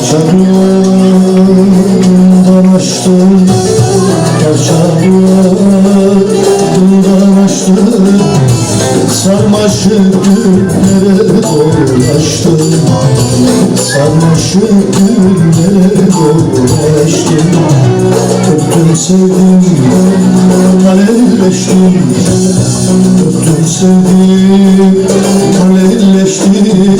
Parçalarından açtım Parçalarından açtım Sarmaşık güllere dolaştım Sarmaşık güllere dolaştım Öptüm sevdim alevleştim Öptüm sevdim alevleştim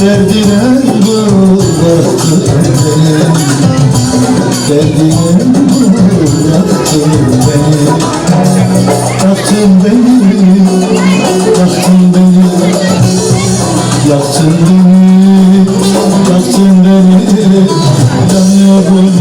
Derdine bıraktın beni Derdine bıraktın beni Yaktın beni Yaktın beni Yaktın beni. Yaktın beni yanıyorum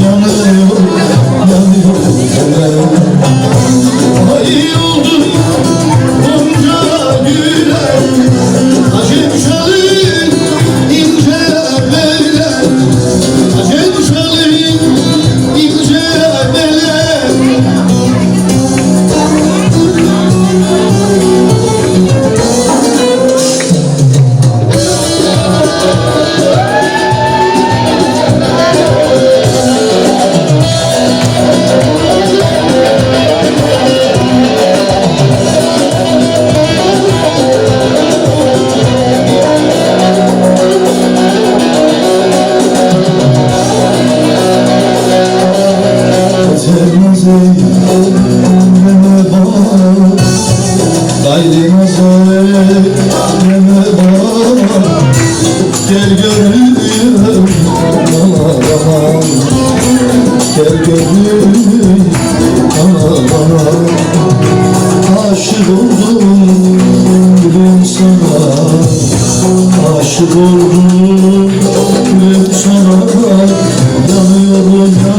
Gel gönlüm bana bana Gel gönlüm oldum gülüm sana. Aşık oldum gülüm sana. Yanıyorum yanıyorum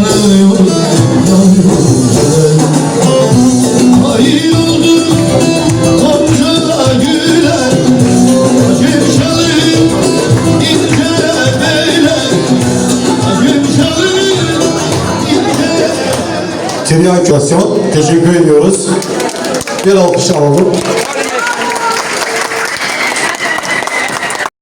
ince Tiryakasyon teşekkür ediyoruz. Bir alkış alalım.